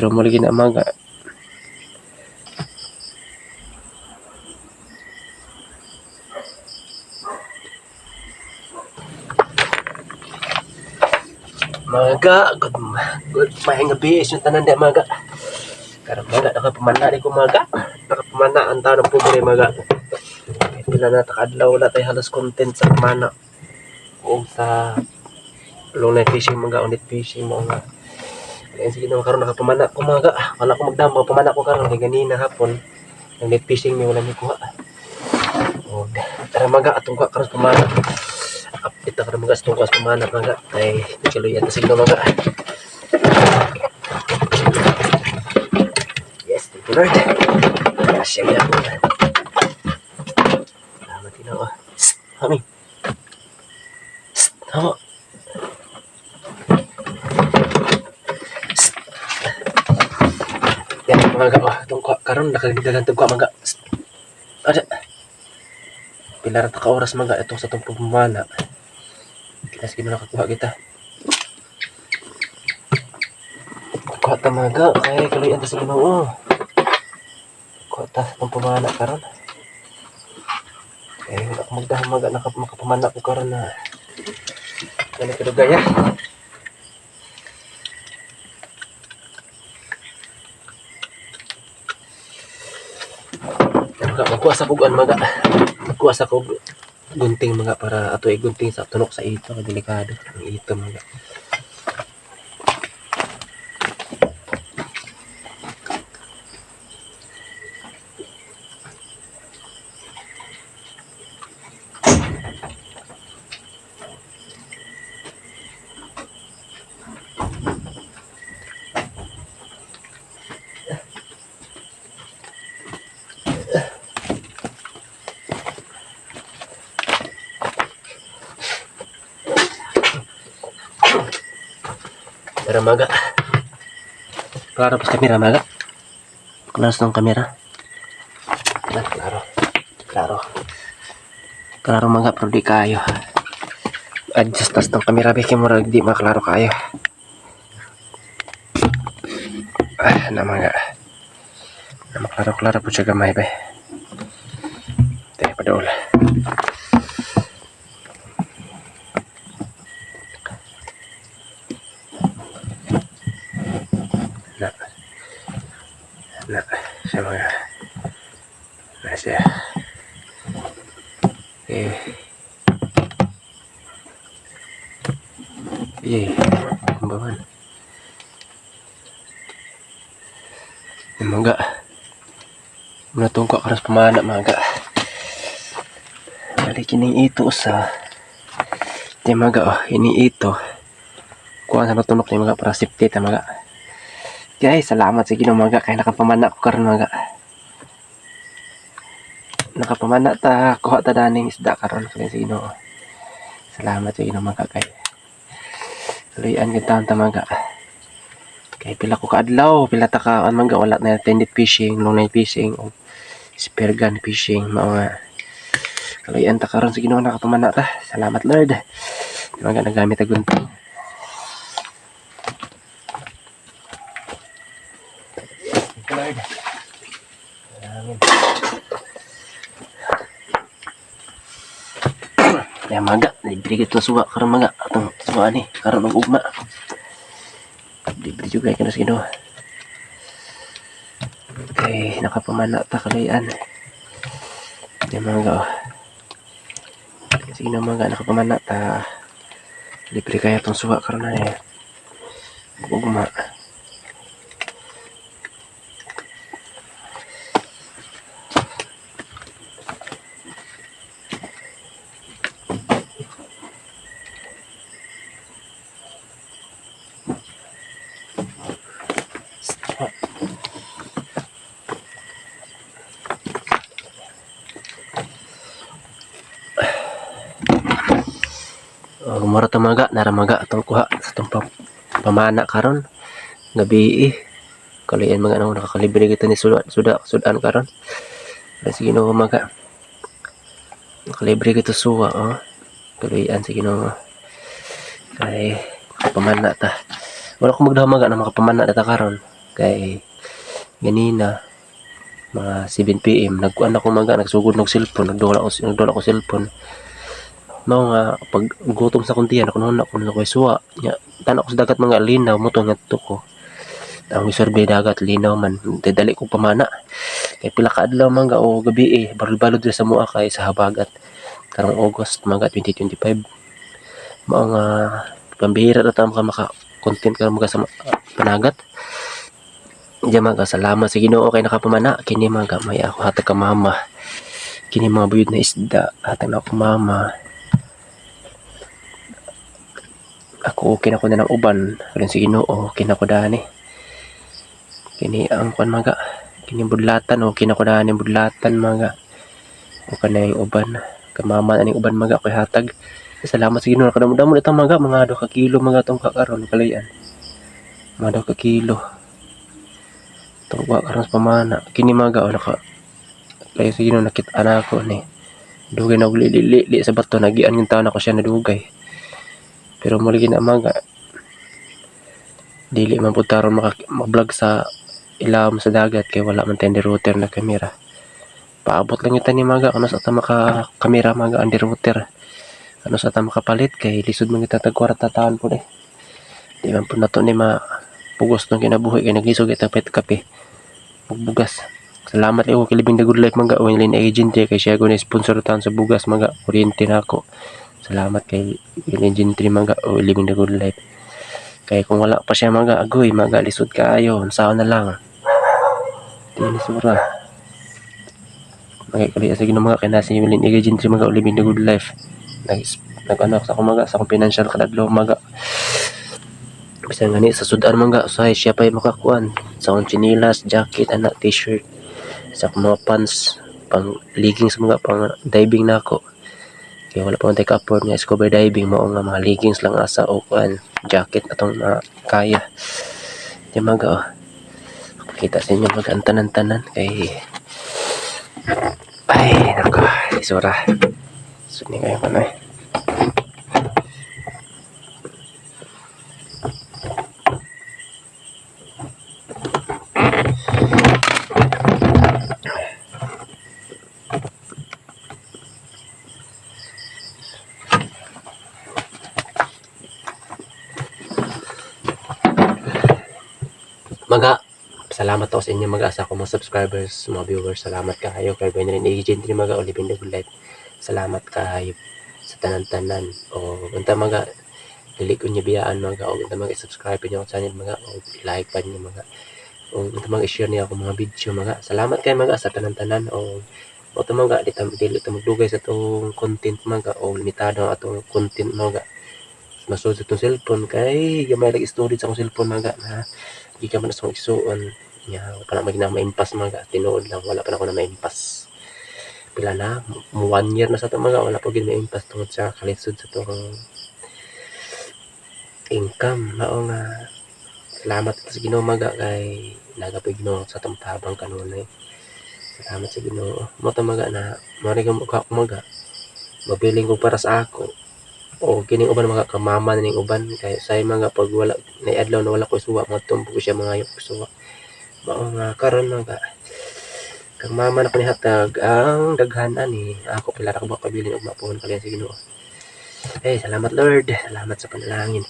Pero muli na maga. Maga, good, good maayong gabi, is yung tanan di maga. Karang maga, nakapamana di ko maga. Nakapamana ang tanong po diri maga. Kahit Pila na takadlaw wala tayo halos content sa pamana. O sa long night fishing mga unit fishing mo nga. Kaya sige naman karon nakapamana ko mga wala ko magdamo pamana ko karon kay ganina hapon. Ang net fishing mi wala mi kuha. O tara mga atong kuha karon pamana. Update na karon mga atong kuha pamana mga ay tuloy yan sige mga. Yes, thank you Lord. Kasya yan. Salamat Ginoo. Psst, Mami. Psst, tama. Yan mga ga, oh, itong ka- karon nakagdagan tong mga. Ada. Pila ra ta ka oras mga itong sa tong pagmamana. Kinas gino nakakuha kita. Kuha ta mga ga, kay kaluyan ta sa Ginoo. Kuha ta sa tong pamana karon. Eh, wala ko magdahang mga nakap makapamana ko karon na. Kaya kadugaya. Mga magkuha sa kugan mga magkuha sa kog gunting mga para ato ay gunting sa tunok sa ito delikado. Ang ito mga Pero maga. Klaro pas kamera maga. Klaro ng kamera. Klaro. Klaro. Klaro maga pero di kayo. Adjust tas ng kamera beke mo di maklaro kayo. Ah, na maga. Na maklaro-klaro po siya gamay be. Tayo padol. Na. Eh. Eh. Kumbawan. Yung mga. Natungkwa ka rin pamana mga. Balikin ni ito sa. Di mga oh. Ini ito. Kuha sa natunok ni mga para safety ta mga. Guys, salamat sa Ginoo mga kay nakapamana ko karon mga. Nakapamana ta kuha ta daning isda karon sa Ginoo. Salamat sa Ginoo mga kay. Tuloyan kita ta mga. Kay pila ko kaadlaw, pila ta ka an mga wala na attended fishing, long night fishing o spear gun fishing mga Kaluyan ta karon sa Ginoo nakapamana ta. Salamat Lord. Mga nagamit ta Ya maga, libre kita suka karena maga atau suka nih karena ugma. Libre juga kan sino. Oke, nakapamana ta kalayan. Ya maga. oh. Sino maga nakapamana ta. Libre kaya tong suka karena ya. Ugma. Mara tamaga, naramaga atong kuha sa itong pam pamana karon. Gabi eh. Kalayan mga ano, nakakalibre kita ni suda, suda, sudan karon. Kaya sige no maga. Nakalibre kita suwa, oh. Kalayan sige no. Kay pamana ta. Wala ko magdahamaga na makapamana data karon. Kay ganina mga 7 PM nagkuan ako maga nagsugod ng cellphone nagdula ko nagdula ko cellphone mao nga pag gutom sa kuntiyan ako noon ako na ko suwa. Nya tanak ko sa dagat mga linaw mo to nga ko. Ang survey dagat linaw man. Dali ko pamana. Kay pila ka adlaw man ga o gabi eh balod diri sa mua kay sa habagat. Karong August mga 2025 mao nga pambihira na tama ka maka content ka mga sa panagat. Diyan mga salamat sa Ginoo kay nakapamana. Kini mga may ako hatag ka mama. Kini mga buyod na isda hatag na ako mama ako okay na ko na ng uban. Rin si Ginoo okay na ko dani kini ang kwan mga kini budlatan okay na ko dani budlatan mga. O na yung uban. Kamama na ning uban mga ako'y hatag. Salamat sa Ginoo kadamo-damo ito mga mga do ka kilo mga tong kakaron kalayan. Mga do ka kilo tungwa karon sa pamana. Kini mga o naka kayo sa Ginoo nakita na ako ni. Dugay na uli li, li sa bato nagian yung taon ako siya nadugay pero muli gina mga dili man pud taron vlog sa ilawom sa dagat kay wala man tayong router na kamera. Paabot lang ita ni mga ano sa ta maka kamera mga underwater ano sa ta makapalit kay lisod man kita tag kwarta taon po eh di man po nato ni ma pugos nung kinabuhi kay naglisod kita pet kape. Bugas salamat kayo kay Libing the Good Life mga o yung agent kay siya ko na sponsor taon sa bugas mga kuryente na ako salamat kay yung agent mga o Living the Good Life. Kay kung wala pa siya mga agoy mga lisod kaayo sao na lang. Di ni sura. Mga kali sa ginoo mga kay nasa yung agent mga o Living the Good Life. Nag nag ano sa mga sa akong financial kadadlaw mga Bisan nga ni sa sudan mga usahay siya pa makakuan. Sa akong chinilas, jacket, anak, t-shirt. Sa mga pants pang leggings mga pang diving na ako kaya wala pa man tayo ka-afford nga scuba diving mao nga mga leggings lang asa o kuan jacket atong mga kaya. Di mga oh. Pakita sa inyo mga ang tanan-tanan kay ay nako isura. Suni kayo man eh Maga, salamat ako sa inyo mga asa ko mga subscribers, mga viewers. Salamat kayo kay Benrin Agent ni mga Olivin Life. Salamat kayo sa tanan-tanan. O unta mga dili ko niya biyaan mga o unta mga subscribe niyo ako channel mga o like pa niyo mga o unta mga i-share niyo ako mga video mga. Salamat kayo mga sa tanan-tanan o o to mga di tam dili to magdugay sa tong content mga o limitado ang atong content mga masud sa tong cellphone kay gamay lagi storage sa akong cellphone mga na di ka man sa akong isuon nya wala pa na maimpas mga tinuod lang. Wala pa na ako na maimpas pila na one year na sa to mga. Wala pa gid maimpas tungod sa kalisod sa tong income. Mao nga salamat sa Ginoo mga kay nagapig Ginoo sa tong tabang kanunay. Salamat sa Ginoo. Mo ta na mari ka mukha mabiling ko para sa ako o kining uban mga kamama na ning uban. Kay say mga pag wala na adlaw na wala ko suwa mga tumbo ko siya mga yok suwa. Mao nga karon mga kang mama na panihatag ang daghan ani. Ako pila ra ko ba pabilin og mapuhon kaliya sa Ginoo eh salamat Lord. Salamat sa panalangin.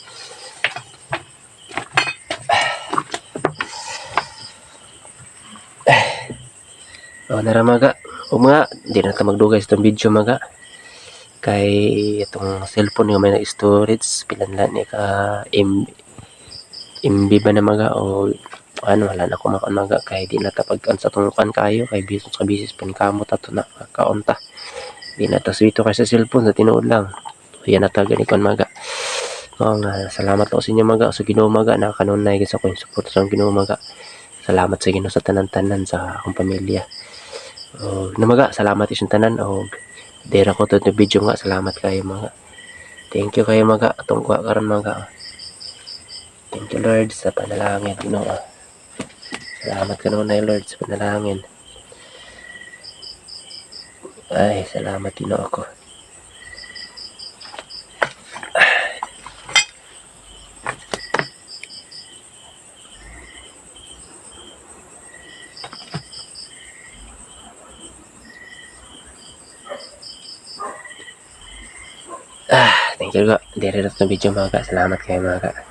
Oh, nara mga o mga di na ta magdugay sa itong video mga kay itong cellphone nga may na storage pilan lang ni ka MB ba na mga o ano wala na ko makamaga kay di na tapag sa tong kan kayo kay business ka business pan kamo ta to na kaunta di na ta swito kay sa cellphone sa tinuod lang. Yan na ta gani kon maga. Oo nga, salamat ako sa inyo maga. Sa Ginoo maga na kanunay sa ko support sa Ginoo maga. Salamat sa Ginoo sa tanan-tanan sa akong pamilya. O namaga, salamat isang tanan o dera ko to video nga salamat kayo mga. Thank you kayo maga atong kuha karon maga. Thank you Lord sa panalangin Ginoo. Salamat kanunay Lord sa panalangin. Ay, salamat Ginoo ako. Ah, thank you ga. Diri na video mga ka. Salamat kayo mga ka.